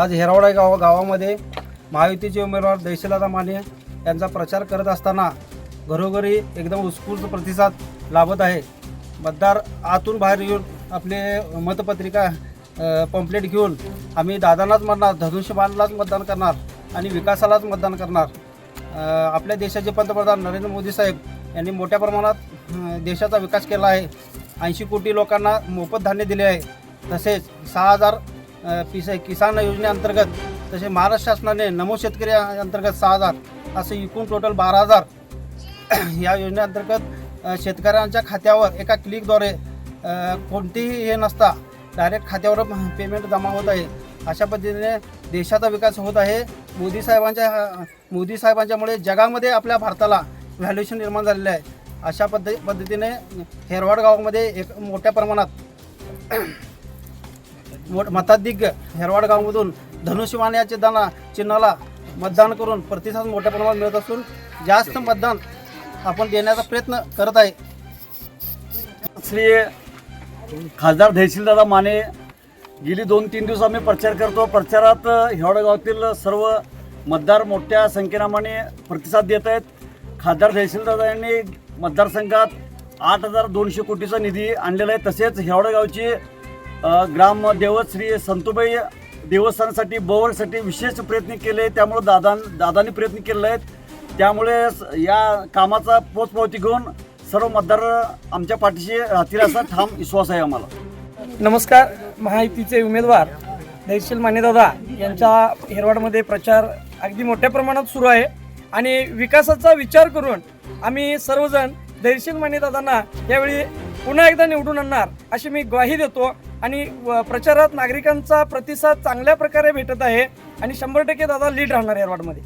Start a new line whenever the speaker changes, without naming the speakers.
आज हेरावडा गाव गावामध्ये महायुतीचे उमेदवार दैशलता माने यांचा प्रचार करत असताना घरोघरी एकदम उत्स्फूर्त प्रतिसाद लाभत आहे. मतदार आतून बाहेर येऊन आपले मतपत्रिका पंपलेट घेऊन आम्ही दादांनाच म्हणणार धनुष्यबाणलाच मतदान करणार आणि विकासालाच मतदान करणार. आपल्या देशाचे पंतप्रधान नरेंद्र मोदी साहेब यांनी मोठ्या प्रमाणात देशाचा विकास केला आहे. ऐंशी कोटी लोकांना मोफत धान्य दिले आहे. तसेच सहा हजार पिस किसान योजनेअंतर्गत तसे महाराष्ट्र शासनाने नमो शेतकरी अंतर्गत सहा हजार असे एकूण टोटल बारा हजार या योजनेअंतर्गत शेतकऱ्यांच्या खात्यावर एका क्लिकद्वारे कोणतीही कोणतेही हे नसता डायरेक्ट खात्यावर पेमेंट जमा होत आहे. अशा पद्धतीने देशाचा विकास होत आहे. मोदी साहेबांच्या मोदी साहेबांच्यामुळे जगामध्ये आपल्या भारताला व्हॅल्युएशन निर्माण झालेलं आहे. अशा पद्धती पद्धतीने हेरवाड गावामध्ये एक मोठ्या प्रमाणात मोठ मताधिक्य हेरवाड गावामधून धनुष्यमान या चिन्हाला चिन्हाला मतदान करून प्रतिसाद मोठ्या प्रमाणात मिळत असून जास्त मतदान आपण देण्याचा प्रयत्न करत आहे.
श्री खासदार धैशीलदादा माने गेली दोन तीन दिवस आम्ही प्रचार करतो. प्रचारात हिवाडा गावातील सर्व मतदार मोठ्या संख्येनामाने प्रतिसाद देत आहेत. खासदार दादा यांनी मतदारसंघात आठ हजार दोनशे कोटीचा निधी आणलेला आहे. तसेच हेवडगावचे ग्राम अ, श्री संतुबाई देवस्थानासाठी बोवरसाठी विशेष प्रयत्न केले. त्यामुळे दादा दादांनी प्रयत्न केले आहेत. त्यामुळे या कामाचा पोचपावती घेऊन सर्व मतदार आमच्या पाठीशी राहतील असा ठाम विश्वास आहे आम्हाला.
नमस्कार. महायुतीचे उमेदवार दैशील मानेदादा यांच्या हेरवाडमध्ये प्रचार अगदी मोठ्या प्रमाणात सुरू आहे. आणि विकासाचा विचार करून आम्ही सर्वजण दैशील मानेदादांना यावेळी पुन्हा एकदा निवडून आणणार अशी मी ग्वाही देतो. आणि व- प्रचारात नागरिकांचा प्रतिसाद चांगल्या प्रकारे भेटत आहे आणि शंभर टक्के दादा लीड राहणार हेरवाडमध्ये